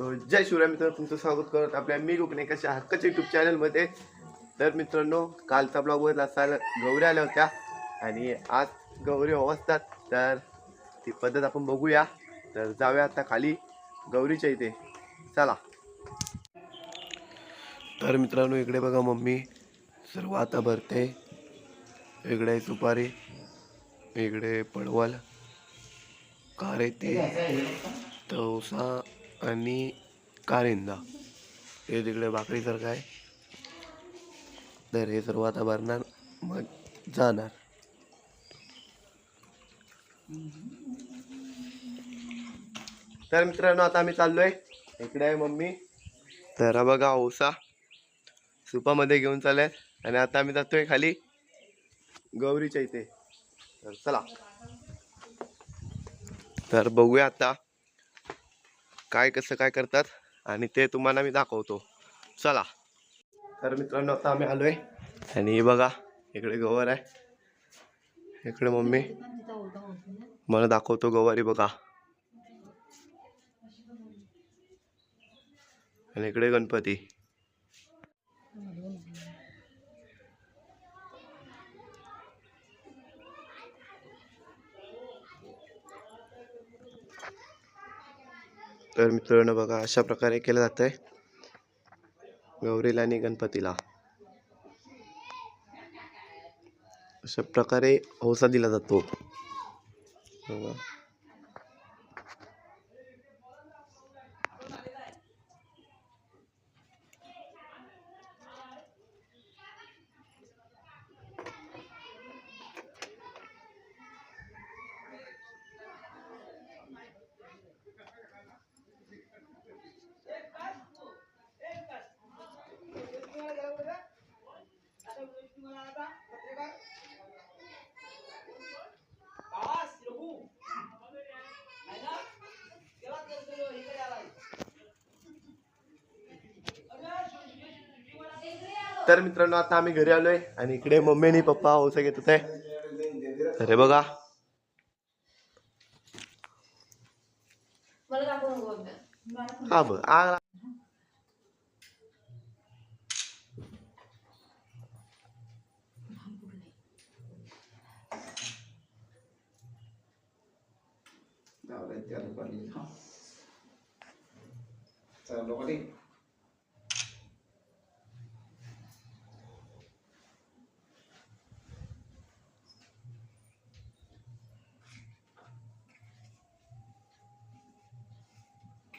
जय शिवराय मित्र तुमचं स्वागत करत आपल्या मी कोकणे कशा हक्काच्या युट्यूब चॅनलमध्ये तर मित्रांनो कालचा ब्लॉग बघितला असायला गौरी आल्या होत्या. आणि आज गौरी अवस्थात तर ती पद्धत आपण बघूया. तर जाऊया आता खाली गौरीच्या इथे. चला. तर मित्रांनो इकडे बघा मम्मी. सर्व आता भरते. इकडे सुपारी. इकडे पडवल. कारेते तवसा. आणि कारिंदा. हे तिकडे भाकरीसारखं आहे. तर हे सर्व आता भरणार मग जाणार. तर मित्रांनो आता आम्ही चाललोय. इकडे आहे मम्मी. तर बघा औसा सुपामध्ये घेऊन चालल्यात आणि आता आम्ही जातोय खाली गौरीच्या इथे. तर चला. तर बघूया आता. काय कसं काय करतात आणि ते तुम्हाला मी दाखवतो. चला. तर मित्रांनो आता आम्ही आलोय. आणि हे बघा इकडे गवर आहे. इकडे मम्मी. मला दाखवतो गवारी बघा. आणि इकडे गणपती. तर मित्रांनो बघा अशा प्रकारे केलं जात आहे गौरीला आणि गणपतीला. अशा प्रकारे हौसा दिला जातो. तर मित्रांनो आता आम्ही घरी आलोय आणि इकडे मम्मी आणि पप्पा हौसा घेत होते. तर हे बघा. मला दाखवू नको बघ. हा बघ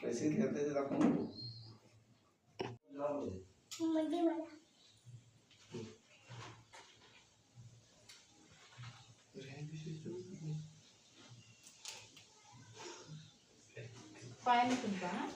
पैसे घेते ते दाखवून पायाने तुमचा हा?